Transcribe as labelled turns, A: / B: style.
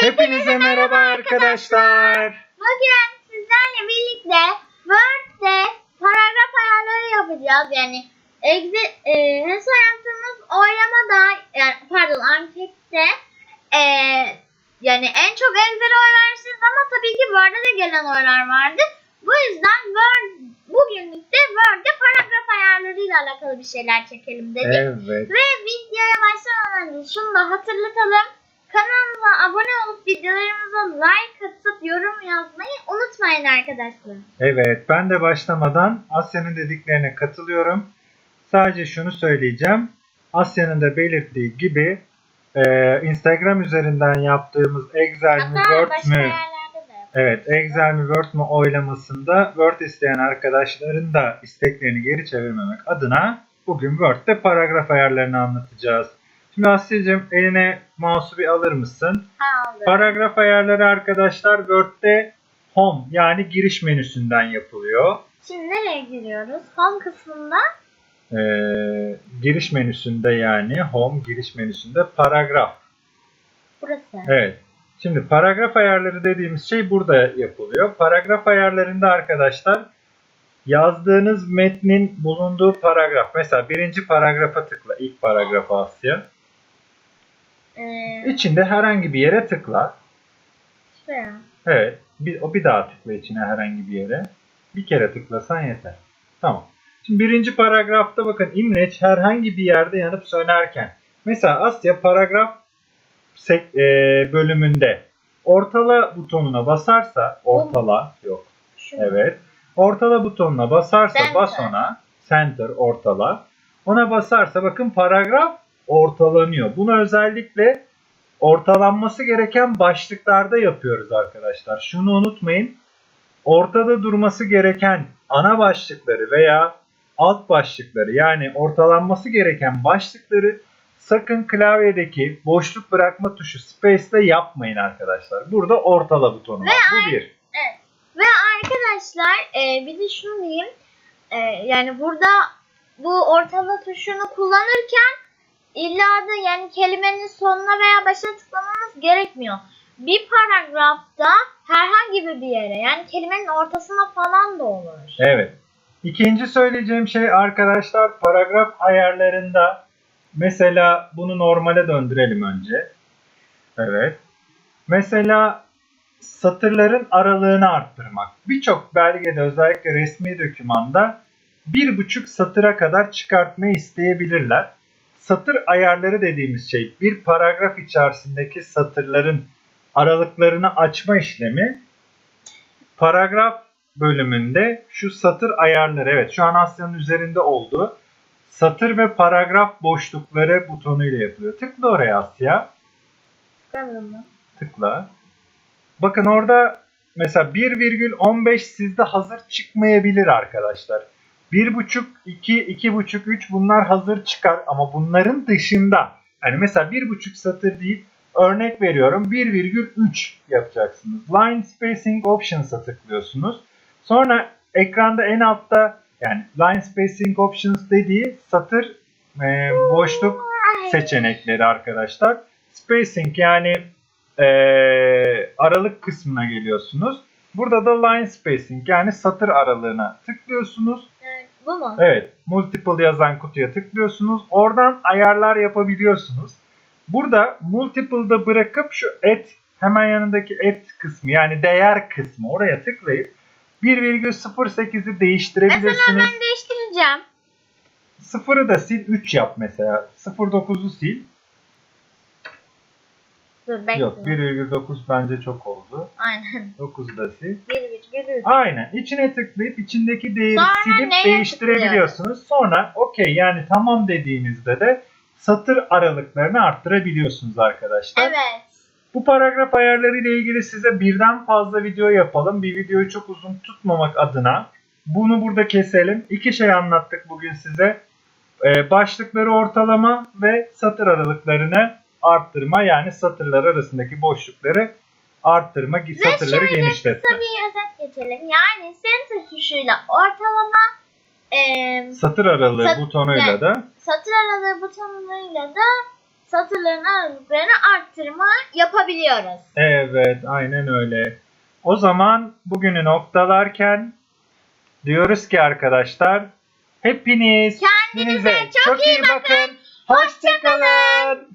A: Hepinize merhaba arkadaşlar.
B: Bugün sizlerle birlikte Word'de paragraf ayarları yapacağız. Yani egzi, e, nasıl yaptığımız oylamada yani pardon ankette e, yani en çok Excel oy versiniz ama tabii ki Word'e de gelen oylar vardı. Bu yüzden Word bugünlük de Word'de paragraf ayarlarıyla alakalı bir şeyler çekelim dedik.
A: Evet.
B: Ve videoya başlamadan önce şunu da hatırlatalım. Like atıp yorum yazmayı unutmayın arkadaşlar.
A: Evet, ben de başlamadan Asya'nın dediklerine katılıyorum. Sadece şunu söyleyeceğim. Asya'nın da belirttiği gibi e, Instagram üzerinden yaptığımız Excel mi Word mü? Evet, Excel mi Word mu oylamasında Word isteyen arkadaşların da isteklerini geri çevirmemek adına bugün Word'de paragraf ayarlarını anlatacağız. Şimdi Asya'cığım eline mouse'u bir alır mısın?
B: Aldım.
A: Paragraf ayarları arkadaşlar Word'de Home yani giriş menüsünden yapılıyor.
B: Şimdi nereye giriyoruz? Home kısmında
A: Ee, giriş menüsünde yani Home giriş menüsünde paragraf.
B: burası.
A: Evet. Şimdi paragraf ayarları dediğimiz şey burada yapılıyor. Paragraf ayarlarında arkadaşlar yazdığınız metnin bulunduğu paragraf. Mesela birinci paragrafa tıkla. ilk paragrafa Asya. İçinde herhangi bir yere tıkla.
B: şuraya.
A: Evet. Bir, o bir daha tıkla içine herhangi bir yere. Bir kere tıklasan yeter. Tamam. Şimdi birinci paragrafta bakın imleç herhangi bir yerde yanıp sönerken. Mesela Asya paragraf e, bölümünde ortala butonuna basarsa ortala yok. Evet. Ortala butonuna basarsa
B: Center.
A: bas ona. Center ortala. Ona basarsa bakın paragraf ortalanıyor. Bunu özellikle ortalanması gereken başlıklarda yapıyoruz arkadaşlar. Şunu unutmayın. Ortada durması gereken ana başlıkları veya alt başlıkları yani ortalanması gereken başlıkları sakın klavyedeki boşluk bırakma tuşu space ile yapmayın arkadaşlar. Burada ortala butonu var. Bu bir.
B: Evet. Ve arkadaşlar e, bir de şunu diyeyim. E, yani burada bu ortala tuşunu kullanırken illa da yani kelimenin sonuna veya başına tıklamamız gerekmiyor. Bir paragrafta herhangi bir yere yani kelimenin ortasına falan da olur.
A: Evet. İkinci söyleyeceğim şey arkadaşlar paragraf ayarlarında mesela bunu normale döndürelim önce. Evet. Mesela satırların aralığını arttırmak. Birçok belgede özellikle resmi dokümanda bir buçuk satıra kadar çıkartmayı isteyebilirler. Satır ayarları dediğimiz şey bir paragraf içerisindeki satırların aralıklarını açma işlemi paragraf bölümünde şu satır ayarları evet şu an Asya'nın üzerinde oldu. Satır ve paragraf boşlukları butonuyla yapılıyor. Tıkla oraya Asya.
B: Mı?
A: Tıkla. Bakın orada mesela 1,15 sizde hazır çıkmayabilir arkadaşlar. 1,5, 2, 2,5, 3 bunlar hazır çıkar ama bunların dışında yani mesela 1,5 satır değil örnek veriyorum 1,3 yapacaksınız. Line Spacing Options'a tıklıyorsunuz. Sonra ekranda en altta yani Line Spacing Options dediği satır e, boşluk seçenekleri arkadaşlar. Spacing yani eee, aralık kısmına geliyorsunuz. Burada da line spacing yani satır aralığına tıklıyorsunuz.
B: Multiple mu?
A: Evet. Multiple yazan kutuya tıklıyorsunuz. Oradan ayarlar yapabiliyorsunuz. Burada multiple'da bırakıp şu et hemen yanındaki et kısmı yani değer kısmı oraya tıklayıp 1,08'i değiştirebilirsiniz.
B: Mesela ben değiştireceğim.
A: Sıfırı da sil 3 yap mesela. 0,9'u sil.
B: Dur.
A: Yok 1,9 bence çok oldu.
B: Aynen.
A: 9'u da sil
B: gelir.
A: Aynen. İçine tıklayıp içindeki değeri
B: Sonra
A: silip
B: neye
A: değiştirebiliyorsunuz. Sonra okey yani tamam dediğinizde de satır aralıklarını arttırabiliyorsunuz arkadaşlar.
B: Evet.
A: Bu paragraf ayarları ile ilgili size birden fazla video yapalım. Bir videoyu çok uzun tutmamak adına bunu burada keselim. İki şey anlattık bugün size. Ee, başlıkları ortalama ve satır aralıklarını arttırma yani satırlar arasındaki boşlukları arttırmak, Ve
B: satırları
A: şimdi
B: genişletmek. bir özet geçelim. Yani sentez tuşuyla ortalama e,
A: satır aralığı
B: sat-
A: butonuyla
B: yani,
A: da
B: satır aralığı butonuyla da satırların aralıklarını arttırma yapabiliyoruz.
A: Evet, aynen öyle. O zaman bugünü noktalarken diyoruz ki arkadaşlar hepiniz
B: kendinize çok, çok iyi bakın. bakın.
A: Hoşçakalın.